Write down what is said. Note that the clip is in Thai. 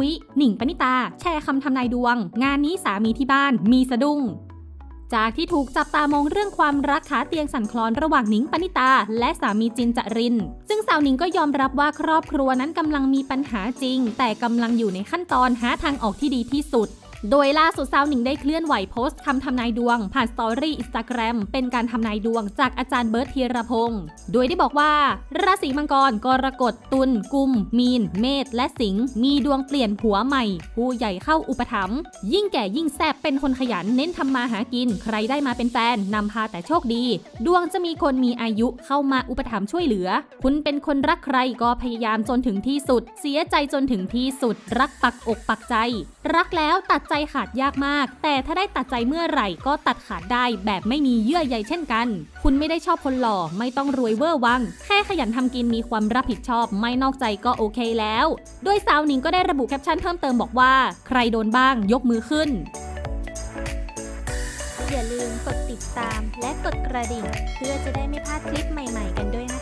อุ๊ย หนิงปณิตา แชร์คำทำนายดวง งานนี้สามีที่บ้านมีสะดุ้งจากที่ถูกจับตามองเรื่องความรักขาเตียงสั่นคลอนระหว่างหนิงปณิตา และสามีจินจริน ซึ่งสาวหนิงก็ยอมรับว่าครอบครัวนั้นกำลังมีปัญหาจริง แต่กำลังอยู่ในขั้นตอนหาทางออกที่ดีที่สุด โดยล่าสุดสาวหนิงได้เคลื่อนไหวโพสต์คำทำนายดวง ผ่านสตอรี่อินสตาแกรมเป็นการทำนายดวงจากอาจารย์เบิร์ตธีรพงศ์โดยได้บอกว่า ราศีมังกร กรกฎ ตุล กุม มีน เมษ และสิงห์มีดวงเปลี่ยนผัวใหม่ ผู้ใหญ่เข้าอุปถัมภ์ยิ่งแก่ยิ่งแซบเป็นคนขยันเน้นทำมาหากิน ใครได้มาเป็นแฟนนำพาแต่โชคดี ดวงจะมีคนมีอายุเข้ามาอุปถัมภ์ช่วยเหลือ คุณเป็นคนรักใครก็พยายามจนถึงที่สุด เสียใจจนถึงที่สุด รักปักอกปักใจ รักแล้วตัดใจขาดยากมาก แต่ถ้าได้ตัดใจเมื่อไหร่ก็ตัดขาดได้แบบไม่มีเยื่อใยเช่นกัน คุณไม่ได้ชอบคนหล่อไม่ต้องรวยเวอร์วัง แค่ขยันทำกินมีความรับผิดชอบ ไม่นอกใจก็โอเคแล้ว โดยสาวหนิงก็ได้ระบุแคปชั่นเพิ่มเติมบอกว่า ใครโดนบ้างยกมือขึ้น อย่าลืมกดติดตามและกดกระดิ่ง เพื่อจะได้ไม่พลาดคลิปใหม่ ๆ กันด้วยนะ